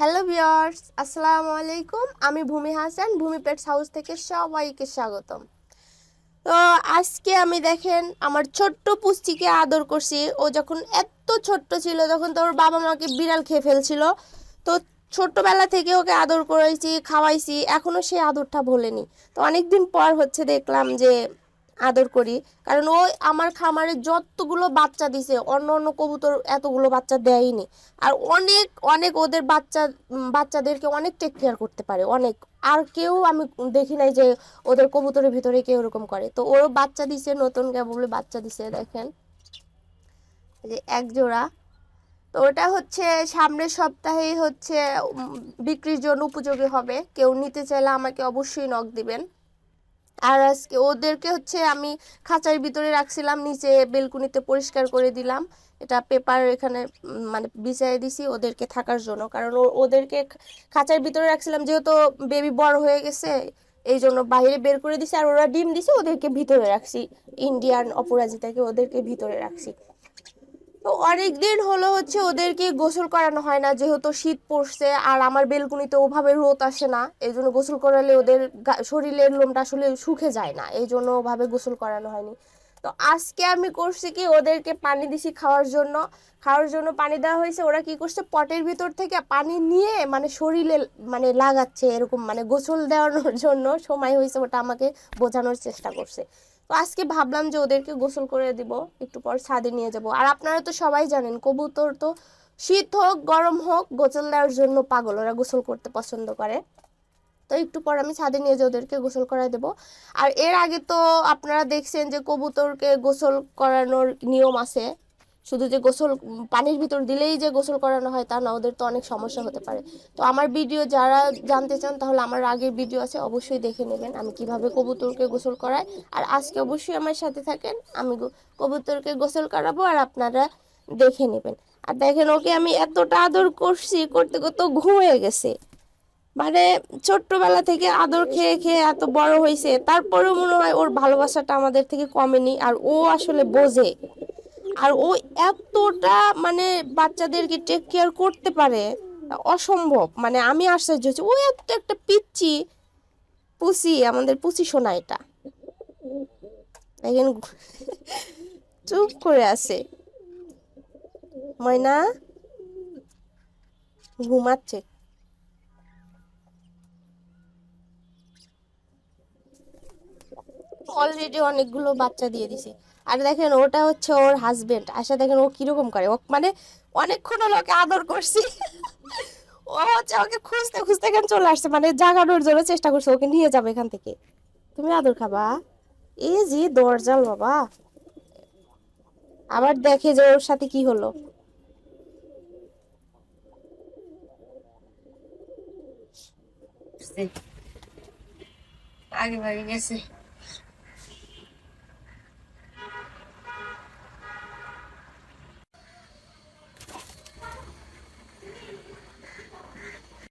Hello viewers আসসালামু আলাইকুম আমি ভূমি হাসান, ভূমি পেটস হাউস থেকে সবাইকে স্বাগতম। তো আজকে আমি দেখেন, আমার ছোট্ট পুষ্টিকে আদর করছি। ও যখন এত ছোট্ট ছিল তখন তো ওর বাবা মাকে বিড়াল খেয়ে ফেলছিল, তো ছোট্টবেলা থেকে ওকে আদর করেছি, খাওয়াইছি। এখনও সেই আদরটা ভোলেনি। তো অনেকদিন পর হচ্ছে দেখলাম যে আদর করি। কারণ ও আমার খামারে যতগুলো বাচ্চা দিছে, অন্য অন্য কবুতর এতগুলো বাচ্চা দেয়নি। আর অনেক অনেক ওদের বাচ্চা, বাচ্চাদেরকে অনেক টেক কেয়ার করতে পারে, অনেক। আর কেউ আমি দেখি নাই যে ওদের কবুতরের ভিতরে কেউ এরকম করে। তো ওরও বাচ্চা দিছে, নতুন কেবল বাচ্চা দিছে, দেখেন। যে এক জোড়া। তো ওটা হচ্ছে সামনের সপ্তাহেই হচ্ছে বিক্রির জন্য উপযোগী হবে। কেউ নিতে চাইলে আমাকে অবশ্যই নক দিবেন। আর আজকে ওদেরকে হচ্ছে আমি খাঁচার ভিতরে রাখছিলাম, নিচে বেলকুনিতে পরিষ্কার করে দিলাম। এটা পেপার এখানে মানে বিছাই দিছি ওদেরকে থাকার জন্য। কারণ ওদেরকে খাঁচার ভিতরে রাখছিলাম যেহেতু বেবি বড় হয়ে গেছে, এই জন্য বাইরে বের করে দিছি। আর ওরা ডিম দিছে, ওদেরকে ভিতরে রাখছি। ইন্ডিয়ান অপরাজিতাকে ওদেরকে ভিতরে রাখছি। তো অনেক দিন হলো হচ্ছে ওদেরকে গোসল করানো হয় না, যেহেতু শীত পড়ছে আর আমার বেলকুনিতে ওভাবে রোদ আসে না, এই জন্য গোসল করালে ওদের শরীরের লোমটা আসলে শুকে যায় না, এই জন্য ওভাবে গোসল করানো হয়নি। তো আজকে আমি করছি কি ওদেরকে পানি দিছি খাওয়ার জন্য খাওয়ার জন্য পানি দেওয়া হয়েছে, ওরা কি করছে পটের ভিতর থেকে পানি নিয়ে মানে শরীরে মানে লাগাচ্ছে এরকম মানে গোসল দেওয়ানোর জন্য সময় হয়েছে ওটা আমাকে বোঝানোর চেষ্টা করছে। তো আজকে ভাবলাম যে ওদেরকে গোসল করে দিব, একটু পর ছাদে নিয়ে যাব। আর আপনারা তো সবাই জানেন, কবুতর তো শীত হোক, গরম হোক, গোসল দেওয়ার জন্য পাগল, ওরা গোসল করতে পছন্দ করে। তো একটু পর আমি ছাদে নিয়ে যে ওদেরকে গোসল করায় দেব। আর এর আগে তো আপনারা দেখছেন যে কবুতরকে গোসল করানোর নিয়ম আছে। শুধু যে গোসল পানির ভিতর দিলেই যে গোসল করানো হয় তা না, ওদের তো অনেক সমস্যা হতে পারে। তো আমার ভিডিও যারা জানতে চান, তাহলে আমার আগের ভিডিও আছে, অবশ্যই দেখে নেবেন আমি কীভাবে কবুতরকে গোসল করাই। আর আজকে অবশ্যই আমার সাথে থাকেন, আমি কবুতরকে গোসল করাবো আর আপনারা দেখে নেবেন। আর দেখেন ওকে আমি এতটা আদর করছি, করতে করতে ঘুমিয়ে গেছে। মানে ছোট্টবেলা থেকে আদর খেয়ে খেয়ে এত বড় হয়েছে, তারপরেও মনে হয় ওর ভালোবাসাটা আমাদের থেকে কমেনি, আর ও আসলে বোঝে। আর ও এতটা মানে বাচ্চাদেরকে টেক কেয়ার করতে পারে অসম্ভব। মানে আমি আশ্চর্য হচ্ছি ও এত একটা পিচ্ছি পুষি আমাদের পুষি শোনা এটা। দেখেন, চুপ করে আছে। ময়না, ঘুমাচ্ছে। অলরেডি অনেকগুলো বাচ্চা দিয়ে দিছে। আর দেখেন ওটা হচ্ছে ওর হাজবেন্ড আশা দেখেন ও কীরকম করে। ও মানে অনেকক্ষণ হলো ওকে আদর করছি। ও হচ্ছে ওকে খুঁজতে খুঁজতে এখানে চলে আসছে। মানে জাগানোর জন্য চেষ্টা করছে, ওকে নিয়ে যাবে এখান থেকে। তুমি আদর খাবা? এই যে দরজাল, বাবা। আবার দেখে যে ওর সাথে কি হলো। আগে ভাগে গেছে।